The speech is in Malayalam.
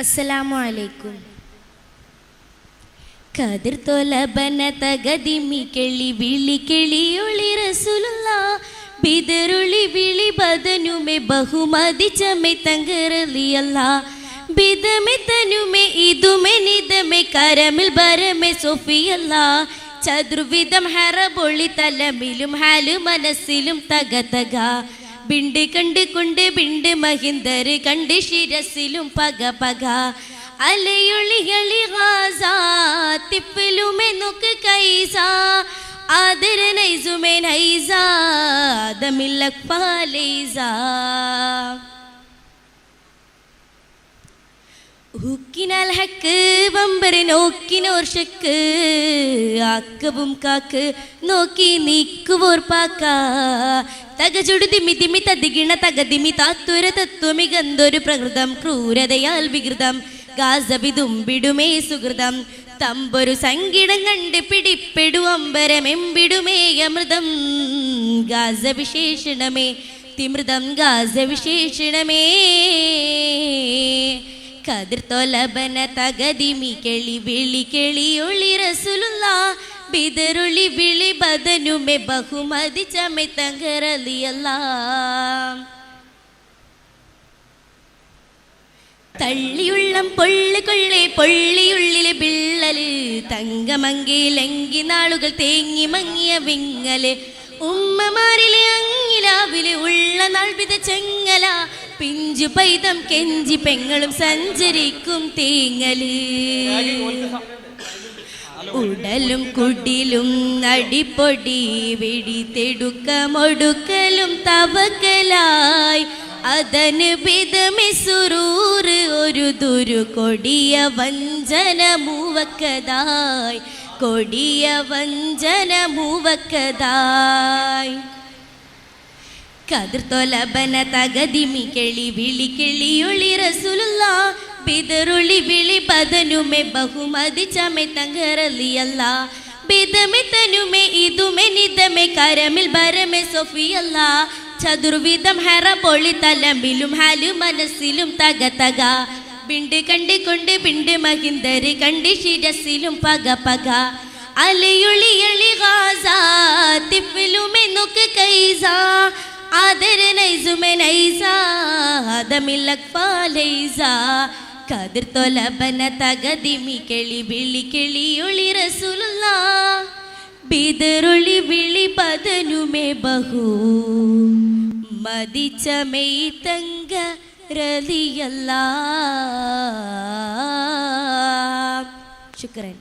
അസ്സലാമു അലൈക്കും കതിർ തൊലബന തകതിമി കെളി വിളി കിളിയൊളി റസൂലുള്ള. ബിദറുളി വിളി ബദനുമെ ബഹുമതി ചമെ തങ്കറിയല്ല ബിദമെ തനുമെ ഇതുമെ നിതമെ കരമിൽ ബരമെ സൊഫിയല്ല. ചതുർവിധം ഹറബൊളി തലമിലും ഹാലു മനസ്സിലും തക ബിണ്ട് കണ്ട് കൊണ്ട് ബിണ്ട് മഹിന്ദർ കണ്ട് ശിരസിലും പക പക അലയൊളികളി തിപ്പലുമെ നോക്ക് കൈസ ആദര നൈസാ നൈസ ദമില്ലക് ഹുക്കിനാൽ ഹക്ക് വമ്പര് നോക്കിനോർ ഷക്ക് ആക്കവും കാക്ക് നോക്കി നീക്കുവോർ പാക്ക. തകചുടു ദിമി ദിമി തതികിണ തകതിമി താത്തുര തത്വമി ഗന്ധൊരു പ്രകൃതം ക്രൂരതയാൽ വികൃതം. ഗാസബിതുമ്പിടുമേ സുഹൃതം തമ്പൊരു സങ്കിടം കണ്ട് പിടിപ്പെടുവമ്പരമെമ്പിടുമേ അമൃതം. ഗാസവിശേഷണമേ തിമൃതം ഗാസവിശേഷണമേ. കതിർ തൊലബന തകതിമി കെളി വിളി കെളി ഒളി റസുലുള്ള ബിദറുളി വിളി ബദനുമെ ബഹുമതി ചമെ തങ്കറലിയല്ല തള്ളിയുള്ളം പൊള്ളി കൊള്ളി പൊള്ളിയുള്ളിലെ ബിള്ളൽ തങ്കമങ്കിലെങ്കി നാളുകൾ തേങ്ങി മങ്ങിയ വിങ്ങൽ. ഉമ്മമാരിലെ അങ്ങിലാവിലെ ഉള്ള നാൾ വിത ചെങ്ങല. പിഞ്ചു പൈതം കെഞ്ചി പെങ്ങളും സഞ്ചരിക്കും തേങ്ങൽ. ഉടലും കുടിലും നടിപ്പൊടി വെടിത്തെടുക്കമൊടുക്കലും തവക്കലായി. അതന് ബിതമിസുറൂറ് ഒരു ദുരു കൊടിയ വഞ്ചന മൂവക്കതായി. കൊടിയ വഞ്ചന മൂവക്കതായി. കതിർ തൊലബന തകതിമി കെളി വിളി കിളിയൊളി റസുലുള്ള. ബിദറുളി വിളി ബദനുമെ ബഹുമതി ചമെ തങ്കറലിയല്ല ബിദമെ തനുമെ ഇതുമെ കരമിൽ ബരമെ സൊഫിയല്ല ചതുർവിധം ഹെറ പൊളി തലമ്പിലും ഹാലു മനസ്സിലും തക തക. പിണ്ട് കണ്ട് കൊണ്ട് പിണ്ട് മഹിന്ദര് കണ്ട് ശിരസിലും പക പക. അലയൊളി ആദര നൈസുമെ നൈസ ഹദമില്ലക് പാലൈസ കതിർ തൊലബന തകതിമി കെളി വിളി കിളി ഒളി റസൂലുള്ള ബിദറുളി വിളി പതനുമേ ബഹു മതിച്ച മെയ് തങ്ക റലിയല്ല ശുക്രൻ